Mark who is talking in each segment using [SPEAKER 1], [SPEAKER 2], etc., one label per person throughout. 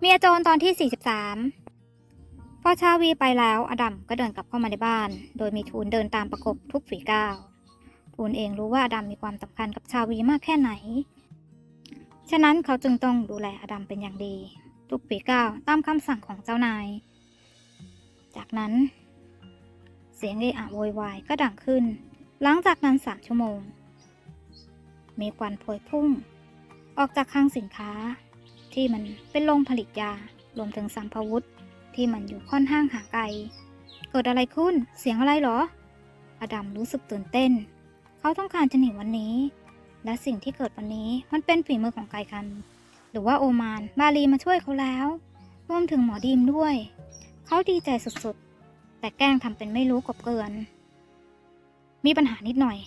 [SPEAKER 1] เมียโจรตอนที่ 43 พอชาวีไปแล้วอดัมก็เดินกลับเข้ามาในบ้าน โดยมีทูลเดินตามประกบทุกฝีก้าวทูลเองรู้ว่าอดัมมีความสำคัญกับชาวีมากแค่ไหน ฉะนั้นเขาจึงต้องดูแลอดัมเป็นอย่างดี ทุกฝีก้าวตามคำสั่งของเจ้านาย จากนั้น เสียงเอะอะโวยวายก็ดังขึ้น หลังจากนั้นสามชั่วโมง มีควันพวยพุ่ง ออกจากคลังสินค้า ที่มันเป็นโรงผลิตยารวมถึงสัมภวุธที่มันอยู่ค่อนข้างห่างไกล เกิดอะไรขึ้น เสียงอะไรเหรอ อดัมรู้สึกตื่นเต้น เขาต้องการจะหนีวันนี้ และสิ่งที่เกิดวันนี้มันเป็นฝีมือของไกคัน หรือว่าโอมานบาลีมาช่วยเขาแล้ว รวมถึงหมอดีมด้วย เขาดีใจสุดๆ แต่แกล้งทำเป็นไม่รู้กบเกิน มีปัญหานิดหน่อย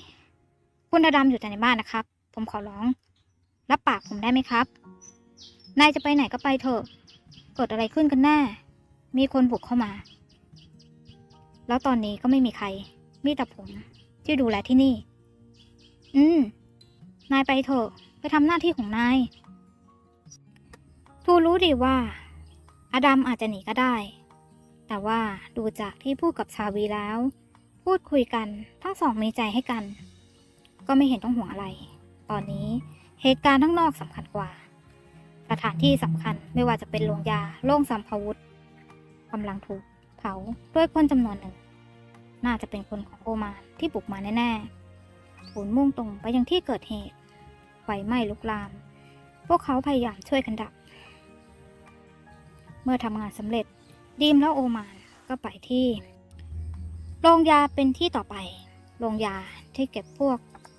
[SPEAKER 1] คุณอดัมอยู่แต่ในบ้านนะครับ ผมขอร้อง รับปากผมได้ไหมครับ นายจะไปไหนก็ไปเถอะเกิดอะไรขึ้นกันแน่ มีคนบุกเข้ามา แล้วตอนนี้ก็ไม่มีใคร มีแต่ผมที่ดูแลที่นี่ อืม นายไปเถอะ ไปทำหน้าที่ของนายทูรู้ดีว่า อดัมอาจจะหนีก็ได้ แต่ว่าดูจากที่พูดกับชาวีแล้ว พูดคุยกันทั้งสองมีใจให้กัน ก็ไม่เห็นต้องห่วงอะไร ตอนนี้เหตุการณ์ข้างนอกสำคัญกว่า สถานที่สำคัญไม่ว่าจะเป็นโรงยาโรงสัมภวุธกำลังถูกเผาด้วยคนจำนวนหนึ่ง น่าจะเป็นคนของโอมานที่บุกมาแน่ๆถูนมุ่งตรงไปยังที่เกิดเหตุไฟไหม้ลุกลาม พวกเขาพยายามช่วยกันดับ เมื่อทำงานสำเร็จดีมและโอมานก็ไปที่ โรงยาเป็นที่ต่อไป โรงยาที่เก็บพวก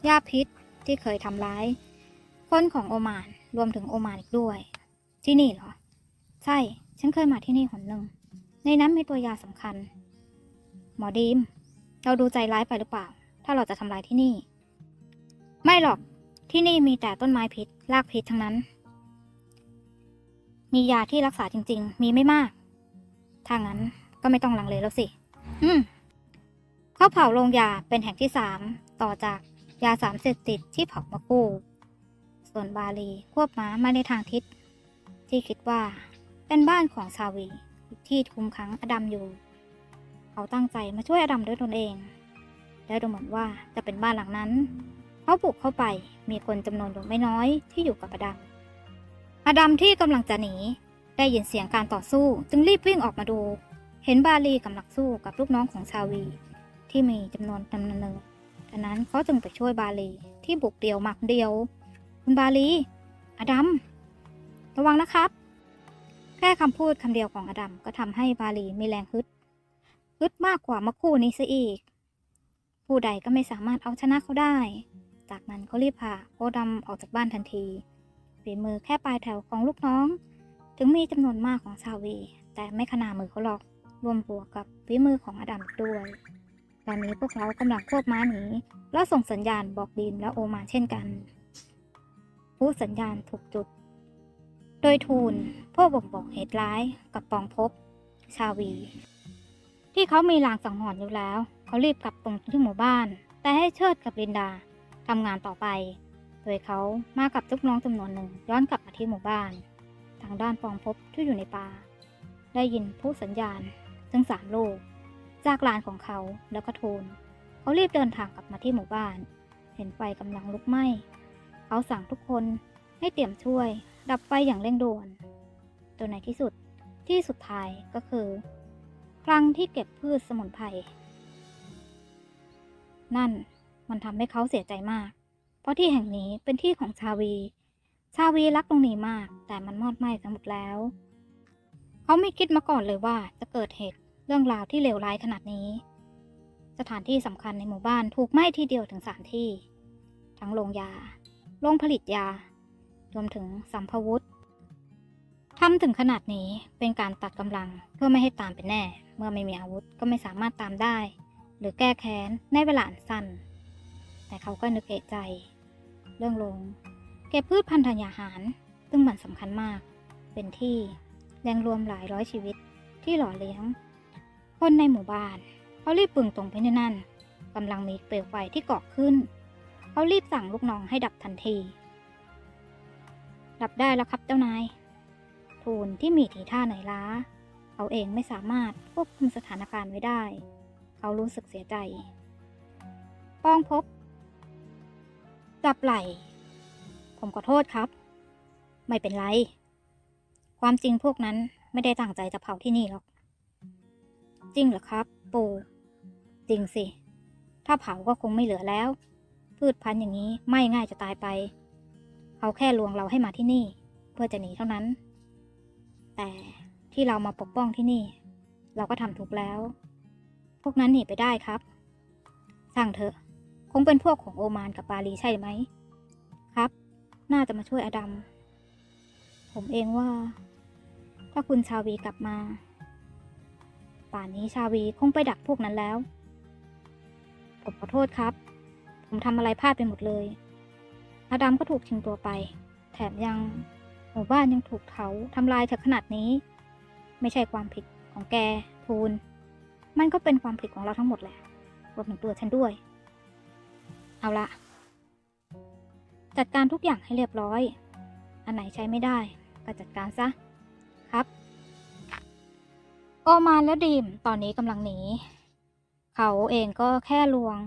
[SPEAKER 1] ยาพิษที่เคยทำร้าย คนของโอมาน รวมถึงโอมานอีกด้วย ที่นี่เหรอ ใช่ ฉันเคยมาที่นี่หนหนึ่ง ในนั้นมีตัวยาสำคัญ หมอดีม เราดูใจร้ายไปหรือเปล่า ถ้าเราจะทำลายที่นี่ ไม่หรอก ที่นี่มีแต่ต้นไม้พิษรากพิษทั้งนั้น มียาที่รักษาจริง ๆ มีไม่มาก ถ้างั้นก็ไม่ต้องลังเลแล้วสิ อืมเขาเผาโรงยาเป็นแห่งที่สามต่อจากยาสามเสพติดที่เผามาคู่ ส่วนบาลีควบม้ามาในทางทิศ ที่คิดว่า เป็นบ้านของชาวีที่คุมขังอดัมอยู่ เขาตั้งใจมาช่วยอดัมด้วยตนเอง และดูเหมือนว่าจะเป็นบ้านหลังนั้น เขาบุกเข้าไปมีคนจำนวนไม่น้อยที่อยู่กับอดัมอดัมที่กำลังจะหนี ได้ยินเสียงการต่อสู้จึงรีบวิ่งออกมาดู เห็นบาลีกำลังสู้กับลูกน้องของชาวี ที่มีจำนวนจำนวนหนึ่งดังนั้นเขาจึงไปช่วยบาลีที่บุกเดียวหมักเดียว คุณบาลี อดัม ระวังนะครับ แค่คำพูดคำเดียวของอดัมก็ทำให้บาลีมีแรงฮึด ฮึดมากกว่าเมื่อคู่นี้ซะอีก ผู้ใดก็ไม่สามารถเอาชนะเขาได้ จากนั้นก็รีบพาโอดัมออกจากบ้านทันทีฝีมือแค่ปลายแถวของลูกน้อง ถึงมีจำนวนมากของชาวีแต่ไม่ขนามือเขาหรอก รวมบวกกับฝีมือของอดัมด้วยตอนนี้พวกเขากำลังควบม้าหนีและส่งสัญญาณบอกดีมและโอมาเช่นกัน ผู้สัญญาณถูกจุด โดยทูลพวกบ่งบอกเหตุร้ายกับปองภพชาวี ที่เขามีลางสังหรณ์อยู่แล้ว เขารีบกลับตรงที่หมู่บ้าน แต่ให้เชิดกับลินดาทำงานต่อไป โดยเขามากับลูกน้องจำนวนหนึ่งย้อนกลับมาที่หมู่บ้าน ทางด้านปองภพที่อยู่ในป่าได้ยินผู้สัญญาณถึงสามลูกจากลานของเขาแล้วก็ทูลเขารีบเดินทางกลับมาที่หมู่บ้าน เห็นไฟกำลังลุกไหม้ เขาสั่งทุกคนให้เตรียมช่วย ดับไฟอย่างเร่งด่วนจนในที่สุดที่สุดท้ายก็คือคลังที่เก็บพืชสมุนไพรนั่นมันทำให้เขาเสียใจมาก เพราะที่แห่งนี้เป็นที่ของชาวี ชาวีรักตรงนี้มาก แต่มันมอดไหม้ทั้งหมดแล้ว เขาไม่คิดมาก่อนเลยว่าจะเกิดเหตุเรื่องราวที่เลวร้ายขนาดนี้ สถานที่สำคัญในหมู่บ้านถูกไหม้ทีเดียวถึงสามที่ ทั้งโรงยา โรงผลิตยา รวมถึงสัมภวุธทำถึงขนาดนี้เป็นการตัดกำลังเพื่อไม่ให้ตามไปแน่ เมื่อไม่มีอาวุธก็ไม่สามารถตามได้ หรือแก้แค้นในเวลาอันสั้น แต่เขาก็นึกเอะใจ เรื่องลง เก็บพืชพันธุ์ธัญญาหาร ซึ่งมันสำคัญมาก เป็นที่แรงรวมหลายร้อยชีวิตที่หล่อเลี้ยง คนในหมู่บ้านเขารีบปึงตรงไปที่นั่นกำลังมีเปลวไฟที่เกาะขึ้น เขารีบสั่งลูกน้องให้ดับทันทีดับได้แล้วครับเจ้านาย ทูลที่มีทีท่าเหนื่อยล้า เขาเองไม่สามารถควบคุมสถานการณ์ไว้ได้ เขารู้สึกเสียใจ ป้องพบ จับไหล ผมขอโทษครับ ไม่เป็นไร ความจริงพวกนั้นไม่ได้ตั้งใจจะเผาที่นี่หรอก จริงเหรอครับ ปู จริงสิ ถ้าเผาก็คงไม่เหลือแล้ว พืชพันธุ์อย่างนี้ไม่ง่ายจะตายไป เขาแค่ลวงเราให้มาที่นี่ เพื่อจะหนีเท่านั้น แต่ที่เรามาปกป้องที่นี่ เราก็ทำถูกแล้ว พวกนั้นหนีไปได้ครับช่างเถอะ คงเป็นพวกของโอมานกับบาลีใช่ไหม ครับ น่าจะมาช่วยอดัม ผมเองว่า ถ้าคุณชาวีกลับมา ป่านนี้ชาวีคงไปดักพวกนั้นแล้ว ผมขอโทษครับ ผมทำอะไรพลาดไปหมดเลยอาดัมก็ถูกชิงตัวไป แถมยังหมู่บ้านยังถูกเขาทำลายถอะขนาดนี้ ไม่ใช่ความผิดของแกทูลมันก็เป็นความผิดของเราทั้งหมดแหละรวมถึงตัวฉันด้วย เอาละ จัดการทุกอย่างให้เรียบร้อย อันไหนใช้ไม่ได้ ก็จัดการซะ ครับ โอมานและดีมตอนนี้กำลังหนี เขาเองก็แค่ลวง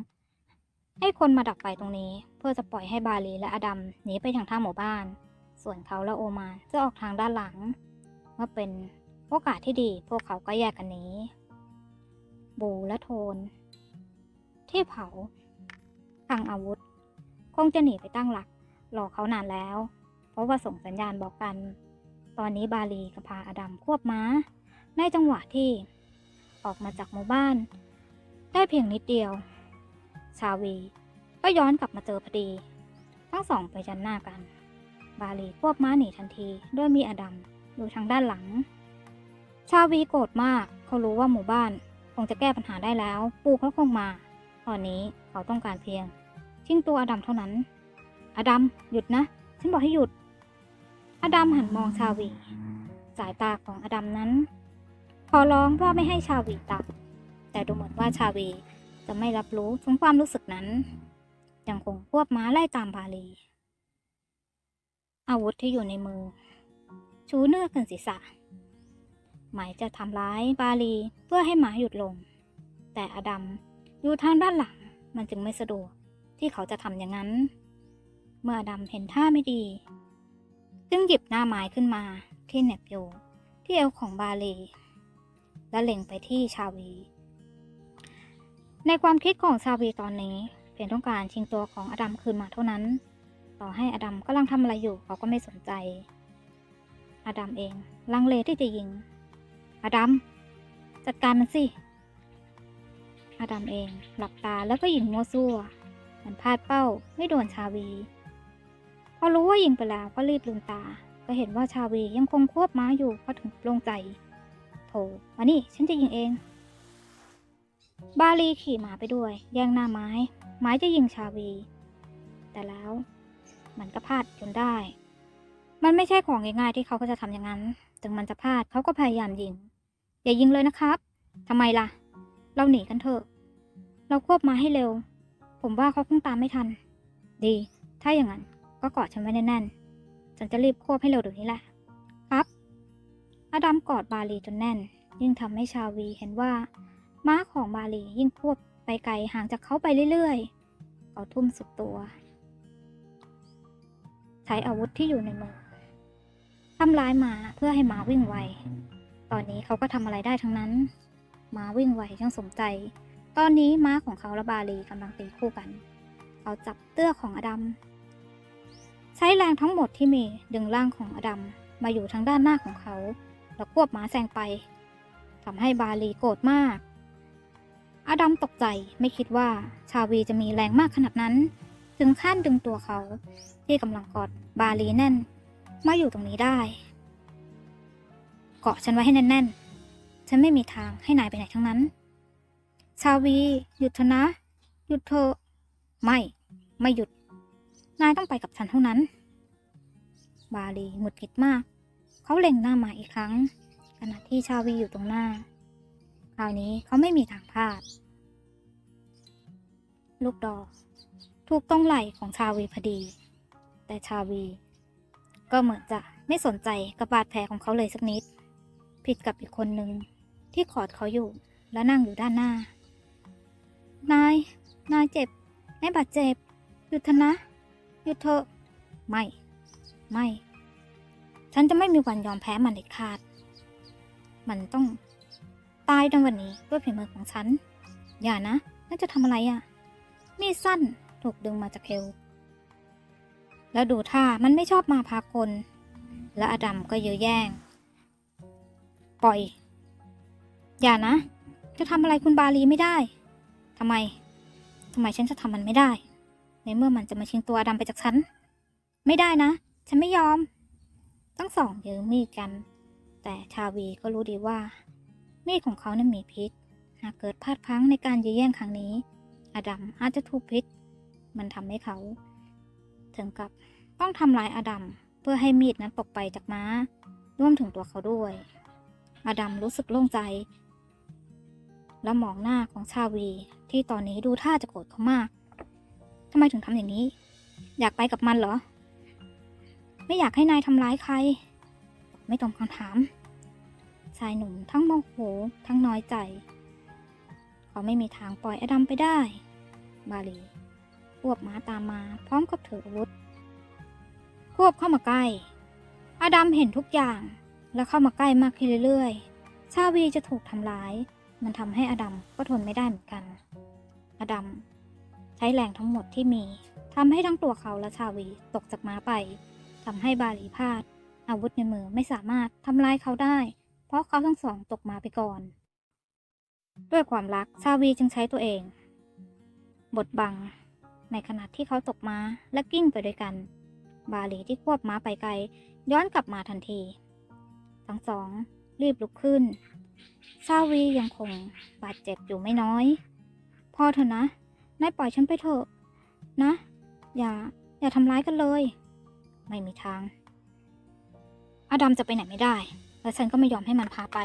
[SPEAKER 1] ให้คนมาดักไฟตรงนี้ เพื่อจะปล่อยให้บาลีและอดัมหนีไปทางท่าหมู่บ้าน ส่วนเขาและโอมานจะออกทางด้านหลังเมื่อเป็นโอกาสที่ดีพวกเขาก็แยกกันหนีบูและโทนที่เผาทางอาวุธ คงจะหนีไปตั้งหลักรอเขานานแล้ว เพราะว่าส่งสัญญาณบอกกัน ตอนนี้บาลีกับพาอดัมควบม้า ในจังหวะที่ ออกมาจากหมู่บ้าน ได้เพียงนิดเดียว ชาวี ก็ย้อนกลับมาเจอพอดี ทั้งสองไปจันหน้ากัน บาลีควบม้าหนีทันทีด้วยมีอดัมอยู่ทางด้านหลัง ชาวีโกรธมาก เขารู้ว่าหมู่บ้านคงจะแก้ปัญหาได้แล้ว ปู่เขาคงมา ตอนนี้เขาต้องการเพียง ชิงตัวอดัมเท่านั้น อดัมหยุดนะ ฉันบอกให้หยุด อดัมหันมองชาวี สายตาของอดัมนั้น ขอร้องว่าไม่ให้ชาวีตัดแต่ดูเหมือนว่าชาวี จะไม่รับรู้ถึงความรู้สึกนั้น ยังคงควบม้าไล่ตามบาลี อาวุธที่อยู่ในมือ ชูเนื้อขึ้นศีรษะ หมายจะทำร้ายบาลีเพื่อให้หมาหยุดลง แต่อดัมอยู่ทางด้านหลังมันจึงไม่สะดวกที่เขาจะทำอย่างนั้น เมื่ออดัมเห็นท่าไม่ดี จึงหยิบหน้าไม้ขึ้นมาที่เน็บอยู่ที่เอวของบาลีและเล็งไปที่ชาวี ในความคิดของชาวีตอนนี้เพียงต้องการชิงตัวของอดัมคืนมาเท่านั้น ต่อให้อดัมกำลังทำอะไรอยู่เขาก็ไม่สนใจ อดัมเองลังเลที่จะยิง อดัมจัดการมันสิ อดัมเองหลับตาแล้วก็ยิงมัวซั่วมันพลาดเป้าไม่โดนชาวี พอรู้ว่ายิงไปแล้วก็รีบลืมตา ก็เห็นว่าชาวียังคงควบม้าอยู่ก็ถึงโล่งใจ โถมานี่ฉันจะยิงเอง บาลีขี่หมาไปด้วย แย่งหน้าไม้ ไม้จะยิงชาวี แต่แล้วมันก็พลาดจนได้ มันไม่ใช่ของง่ายๆที่เขาก็จะทำอย่างนั้น ถึงมันจะพลาดเขาก็พยายามยิง อย่ายิงเลยนะครับทำไมล่ะ เราหนีกันเถอะ เราควบมาให้เร็ว ผมว่าเขาคงตามไม่ทัน ดี ถ้าอย่างนั้นก็กอดฉันไว้แน่นๆ ฉันจะรีบควบให้เร็วเดี๋ยวนี้แหละ ครับ อดัมกอดบาลีจนแน่น ยิ่งทำให้ชาวีเห็นว่า ม้าของบาลียิ่งควบไปไกลห่างจากเขาไปเรื่อยๆ เขาทุ่มสุดตัว ใช้อาวุธที่อยู่ในมือทำร้ายม้าเพื่อให้ม้าวิ่งไว ตอนนี้เขาก็ทำอะไรได้ทั้งนั้น ม้าวิ่งไวช่างสมใจ ตอนนี้ม้าของเขาและบาลีกำลังตีคู่กัน เขาจับเตื้อของอดัม ใช้แรงทั้งหมดที่มีดึงร่างของอดัมมาอยู่ทางด้านหน้าของเขา แล้วควบม้าแซงไปทำให้บาลีโกรธมาก อดัมตกใจไม่คิดว่าชาวีจะมีแรงมากขนาดนั้น ถึงขั้นดึงตัวเขาที่กำลังกอดบาลีแน่น มาอยู่ตรงนี้ได้ เกาะฉันไว้ให้แน่นๆ ฉันไม่มีทางให้นายไปไหนทั้งนั้น ชาวี หยุดเถอะนะ หยุดเถอะไม่ ไม่หยุด นายต้องไปกับฉันเท่านั้น บาลีหงุดหงิดมาก เขาเล็งหน้ามาอีกครั้งขณะที่ชาวีอยู่ตรงหน้า คราวนี้เขาไม่มีทางพลาด ลูกดอก ถูกต้องไหลของชาวีพอดี แต่ชาวี ก็เหมือนจะไม่สนใจกับบาดแผลของเขาเลยสักนิด ผิดกับอีกคนหนึ่งที่กอดเขาอยู่และนั่งอยู่ด้านหน้า นาย นายเจ็บ นายบาดเจ็บ หยุดเถอะนะ หยุดเถอะ ไม่ ไม่ ฉันจะไม่มีวันยอมแพ้มันเด็ดขาด มันต้อง ตายในวันนี้ด้วยฝีมือของฉัน อย่านะนั่นจะทำอะไรอะ่ะ มีดสั้นถูกดึงมาจากเอวแล้วดูท่ามันไม่ชอบมาพากล และอดัมก็เยื้อแย่ง ปล่อย อย่านะ จะทำอะไรคุณบาลีไม่ได้ทำไมทำไมฉันจะทำมันไม่ได้ ในเมื่อมันจะมาชิงตัวอดัมไปจากฉัน ไม่ได้นะ ฉันไม่ยอมทั้งสองยื้อมีดกัน แต่ชาวีก็รู้ดีว่า มีดของเขานั้นมีพิษ หากเกิดพลาดพลั้งในการยื้อแย่งครั้งนี้ อดัมอาจจะถูกพิษ มันทำให้เขา ถึงกับต้องทำลายอดัมเพื่อให้มีดนั้นตกไปจากม้า ร่วมถึงตัวเขาด้วย อดัมรู้สึกโล่งใจ และมองหน้าของชาวีที่ตอนนี้ดูท่าจะโกรธเขามากทำไมถึงทำอย่างนี้ อยากไปกับมันเหรอ ไม่อยากให้นายทำร้ายใคร ไม่ตรงคำถาม ชายหนุ่มทั้งโมโหทั้งน้อยใจ เขาไม่มีทางปล่อยอดัมไปได้ บาลีควบม้าตามมาพร้อมกับถืออาวุธ ควบเข้ามาใกล้ อดัมเห็นทุกอย่างและเข้ามาใกล้มากขึ้นเรื่อยๆ ชาวีจะถูกทำร้าย มันทำให้อดัมก็ทนไม่ได้เหมือนกัน อดัมใช้แรงทั้งหมดที่มีทำให้ทั้งตัวเขาและชาวีตกจากม้าไปทำให้บาลีพลาดอาวุธในมือไม่สามารถทำร้ายเขาได้ เพราะเขาทั้งสองตกมาไปก่อน ด้วยความรักชาวีจึงใช้ตัวเองบดบัง ในขณะที่เขาตกมาและกิ้งไปด้วยกัน บาหลีที่ควบม้าไปไกล ย้อนกลับมาทันที ทั้งสองรีบลุกขึ้นชาวียังคงบาดเจ็บอยู่ไม่น้อย พอเถอะนะ นายปล่อยฉันไปเถอะ นะ อย่า อย่าทำร้ายกันเลย ไม่มีทาง อดัมจะไปไหนไม่ได้ และฉันก็ไม่ยอมให้มันพาไป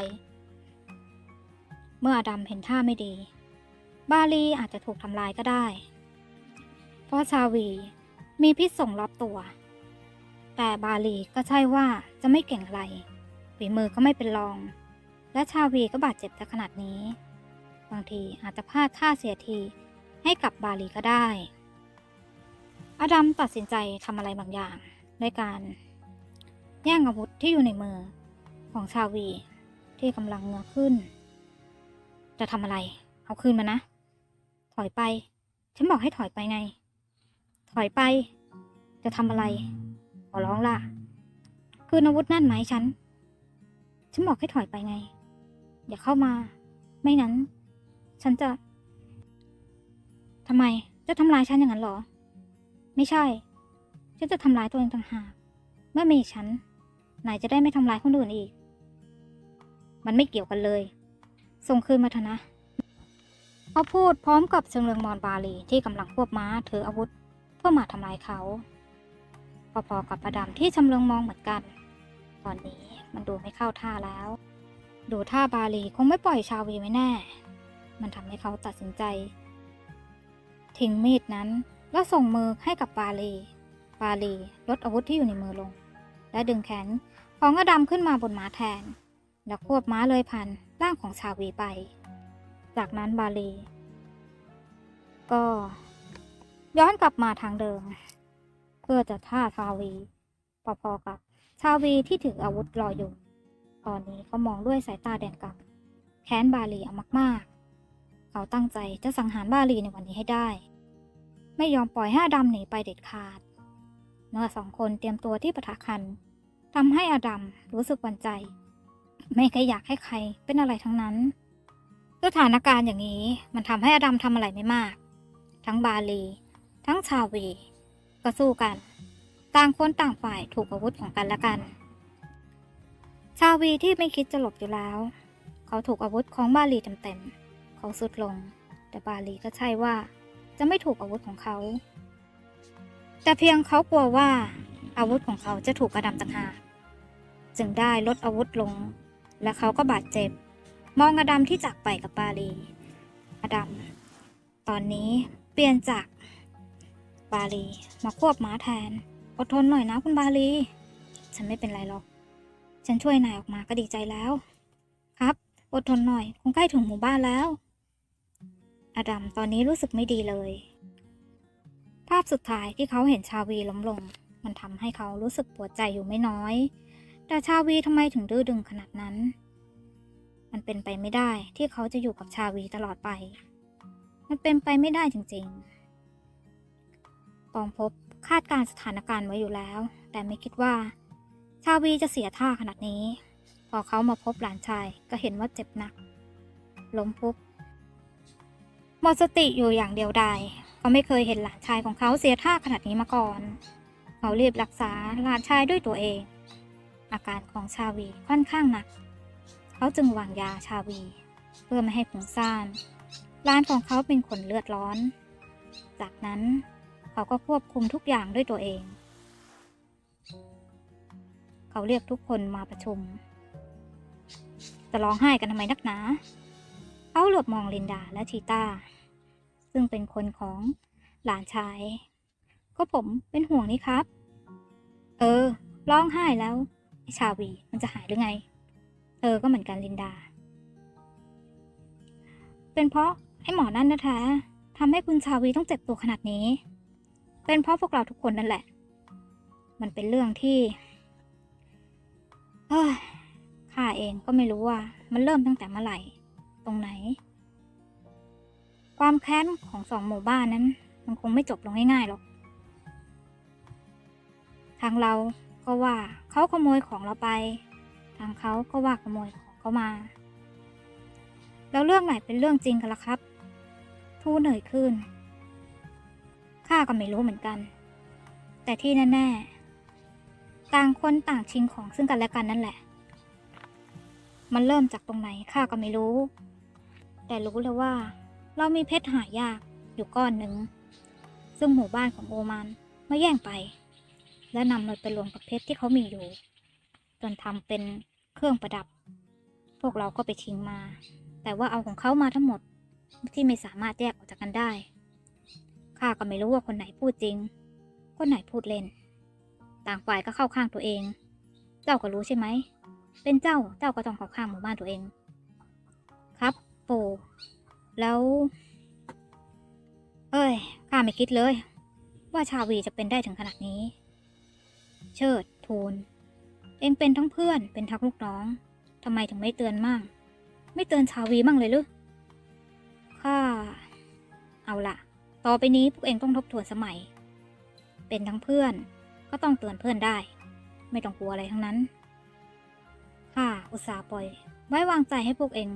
[SPEAKER 1] เมื่ออดัมเห็นท่าไม่ดี บาลีอาจจะถูกทำลายก็ได้ เพราะชาวีมีพิษส่งรอบตัว แต่บาลีก็ใช่ว่าจะไม่เก่งอะไรฝีมือก็ไม่เป็นรอง และชาวีก็บาดเจ็บแต่ขนาดนี้ บางทีอาจจะพลาดท่าเสียทีให้กับบาลีก็ได้ อดัมตัดสินใจทำอะไรบางอย่างด้วยการแย่งอาวุธที่อยู่ในมือ ของชาวีที่กำลังเงือขึ้น จะทำอะไร เอาคืนมานะ ถอยไป ฉันบอกให้ถอยไปไง ถอยไป จะทำอะไร ขอร้องล่ะ คืนอาวุธนั่นไหมฉัน ฉันบอกให้ถอยไปไง อย่าเข้ามา ไม่นั้น ฉันจะทำไม จะทำลายฉันอย่างนั้นหรอ ไม่ใช่ ฉันจะทำร้ายตัวเองต่างหากเมื่อมีฉัน นายจะได้ไม่ทำร้ายคนอื่นอีก มันไม่เกี่ยวกันเลย ส่งคืนมาเถอะนะเขาพูดพร้อมกับเชิงเรืองมอนบาลีที่กำลังควบม้าถืออาวุธ เพื่อมาทำลายเขาพอๆกับประดามที่ชำเลืองมองเหมือนกัน ตอนนี้มันดูไม่เข้าท่าแล้ว ดูท่าบาลีคงไม่ปล่อยชาวีไว้แน่ มันทำให้เขาตัดสินใจ ทิ้งมีดนั้นแล้วส่งมือให้กับบาลี บาลีลดอาวุธที่อยู่ในมือลง และดึงแขนของอดัมขึ้นมาบนม้าแทน แล้วควบม้าเลยผ่านร่างของชาวีไป จากนั้นบาลี ก็ ย้อนกลับมาทางเดิม เพื่อจะท่าชาวีพอๆกับชาวีที่ถืออาวุธรออยู่ ตอนนี้เขามองด้วยสายตาแดงกลับแค้นบาลีเอามากๆ เขาตั้งใจจะสังหารบาลีในวันนี้ให้ได้ ไม่ยอมปล่อยให้อดัมหนีไปเด็ดขาด เมื่อสองคนเตรียมตัวที่ปะทะกันทำให้อดัมรู้สึกหวั่นใจ ไม่เคยอยากให้ใครเป็นอะไรทั้งนั้น สถานการณ์อย่างนี้มันทำให้อดัมทำอะไรไม่มาก ทั้งบาลี ทั้งชาวีก็สู้กัน ต่างคนต่างฝ่ายถูกอาวุธของกันและกัน ชาวีที่ไม่คิดจะหลบอยู่แล้ว เขาถูกอาวุธของบาลีเต็มๆเขาสุดลง แต่บาลีก็ใช่ว่า จะไม่ถูกอาวุธของเขา แต่เพียงเขากลัวว่าอาวุธของเขาจะถูกกระดำต่างหากจึงได้ลดอาวุธลง และเขาก็บาดเจ็บ มองอดัมที่จากไปกับบาลี อดัม ตอนนี้เปลี่ยนจากบาลีมาควบม้าแทน อดทนหน่อยนะคุณบาลี ฉันไม่เป็นไรหรอก ฉันช่วยนายออกมาก็ดีใจแล้ว ครับ อดทนหน่อย คงใกล้ถึงหมู่บ้านแล้ว อดัมตอนนี้รู้สึกไม่ดีเลย ภาพสุดท้ายที่เขาเห็นชาวีล้มลง มันทำให้เขารู้สึกปวดใจอยู่ไม่น้อย แต่ชาวีทำไมถึงดื้อดึงขนาดนั้น มันเป็นไปไม่ได้ที่เขาจะอยู่กับชาวีตลอดไป มันเป็นไปไม่ได้จริงๆปองพบคาดการสถานการณ์ไว้อยู่แล้ว แต่ไม่คิดว่า ชาวีจะเสียท่าขนาดนี้ พอเขามาพบหลานชายก็เห็นว่าเจ็บหนัก ล้มปุ๊บหมดสติอยู่อย่างเดียวดายเขาไม่เคยเห็นหลานชายของเขาเสียท่าขนาดนี้มาก่อน เขารีบรักษาหลานชายด้วยตัวเอง อาการของชาวีค่อนข้างหนัก เขาจึงวางยาชาวี เพื่อไม่ให้ผงซ่านร้านของเขาเป็นคนเลือดร้อน จากนั้นเขาก็ควบคุมทุกอย่างด้วยตัวเอง เขาเรียกทุกคนมาประชุม จะร้องไห้กันทำไมนักหนา เขาเหลือบมองลินดาและชีตาซึ่งเป็นคนของหลานชาย ก็ผมเป็นห่วงนี่ครับ เออ ร้องไห้แล้ว ชาวี มันจะหายหรือไงเออก็เหมือนกันลินดา เป็นเพราะไอ้หมอนั่นนะแท้ทำให้คุณชาวีต้องเจ็บตัวขนาดนี้ เป็นเพราะพวกเราทุกคนนั่นแหละ มันเป็นเรื่องที่เฮ้ยข้าเองก็ไม่รู้ว่า มันเริ่มตั้งแต่เมื่อไหร่ ตรงไหน ความแค้นของสองหมู่บ้านนั้น มันคงไม่จบลงง่ายๆหรอก ทางเรา ก็ว่าเขาขโมยของเราไป ทางเขาก็ว่าขโมยของเขามา แล้วเรื่องไหนเป็นเรื่องจริงกันล่ะครับ ทูเหนื่อยขึ้น ข้าก็ไม่รู้เหมือนกัน แต่ที่แน่ๆ ต่างคนต่างชิงของซึ่งกันและกันนั่นแหละ มันเริ่มจากตรงไหนข้าก็ไม่รู้ แต่รู้แล้วว่า เรามีเพชรหายากอยู่ก้อนหนึ่ง ซึ่งหมู่บ้านของโอมานมาแย่งไป และนำมันไปรวมกับเพชรที่เขามีอยู่ จนทำเป็นเครื่องประดับ พวกเราก็ไปทิ้งมา แต่ว่าเอาของเขามาทั้งหมดที่ไม่สามารถแยกออกจากกันได้ ข้าก็ไม่รู้ว่าคนไหนพูดจริง คนไหนพูดเล่น ต่างฝ่ายก็เข้าข้างตัวเอง เจ้าก็รู้ใช่ไหม เป็นเจ้า เจ้าก็ต้องเข้าข้างหมู่บ้านตัวเอง ครับปู่แล้ว เอ้ย ข้าไม่คิดเลย ว่าชาวีจะเป็นได้ถึงขนาดนี้ เชิด ทูล เองเป็นทั้งเพื่อนเป็นทั้งลูกน้องทำไมถึงไม่เตือนมั่ง ไม่เตือนชาวีมั่งเลยหรือข้า เอาล่ะต่อไปนี้พวกเองต้องทบทวนสมัย เป็นทั้งเพื่อนก็ต้องเตือนเพื่อนได้ ไม่ต้องกลัวอะไรทั้งนั้น ข้าอุตส่าห์ปล่อย ไว้วางใจให้พวกเอง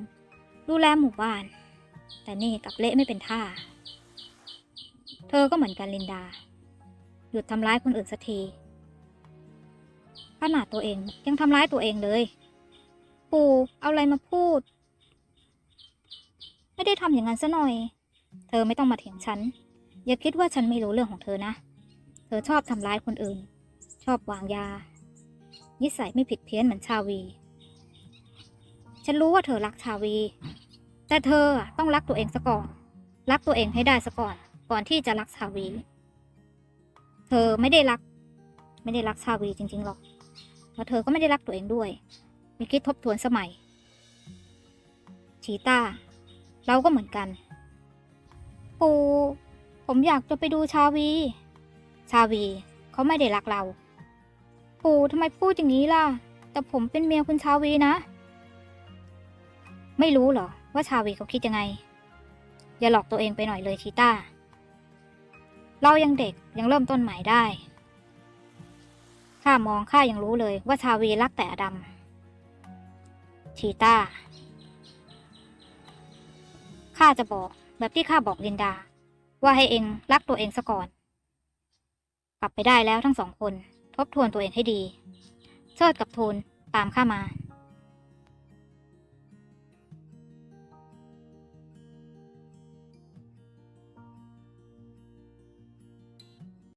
[SPEAKER 1] ดูแลหมู่บ้าน แต่นี่กลับเละไม่เป็นท่า เธอก็เหมือนกันลินดา หยุดทำร้ายคนอื่นสักที ขนาดตัวเอง ยังทำร้ายตัวเองเลย ปู่เอาอะไรมาพูด ไม่ได้ทำอย่างนั้นซะหน่อย เธอไม่ต้องมาเถียงฉัน อย่าคิดว่าฉันไม่รู้เรื่องของเธอนะ เธอชอบทำร้ายคนอื่น ชอบวางยา นิสัยไม่ผิดเพี้ยนเหมือนชาวี ฉันรู้ว่าเธอรักชาวี แต่เธอต้องรักตัวเองซะก่อน รักตัวเองให้ได้ซะก่อน ก่อนที่จะรักชาวี เธอไม่ได้รัก ไม่ได้รักชาวีจริงๆหรอก แล้วเธอก็ไม่ได้รักตัวเองด้วย มีคิดทบทวนสมัย ชีตาเราก็เหมือนกัน ปูผมอยากจะไปดูชาวี ชาวีเขาไม่ได้รักเรา ปูทำไมพูดอย่างนี้ล่ะ แต่ผมเป็นเมียคุณชาวีนะ ไม่รู้เหรอ ว่าชาวีเขาคิดยังไง อย่าหลอกตัวเองไปหน่อยเลยชีตาเรายังเด็กยังเริ่มต้นใหม่ได้ ข้ามองข้ายังรู้เลยว่าชาวีรักแต่อดำชีตาข้าจะบอกแบบที่ข้าบอกลินดา ว่าให้เองรักตัวเองซะก่อน กลับไปได้แล้วทั้งสองคน ทบทวนตัวเองให้ดี เชิดกับทูลตามข้ามา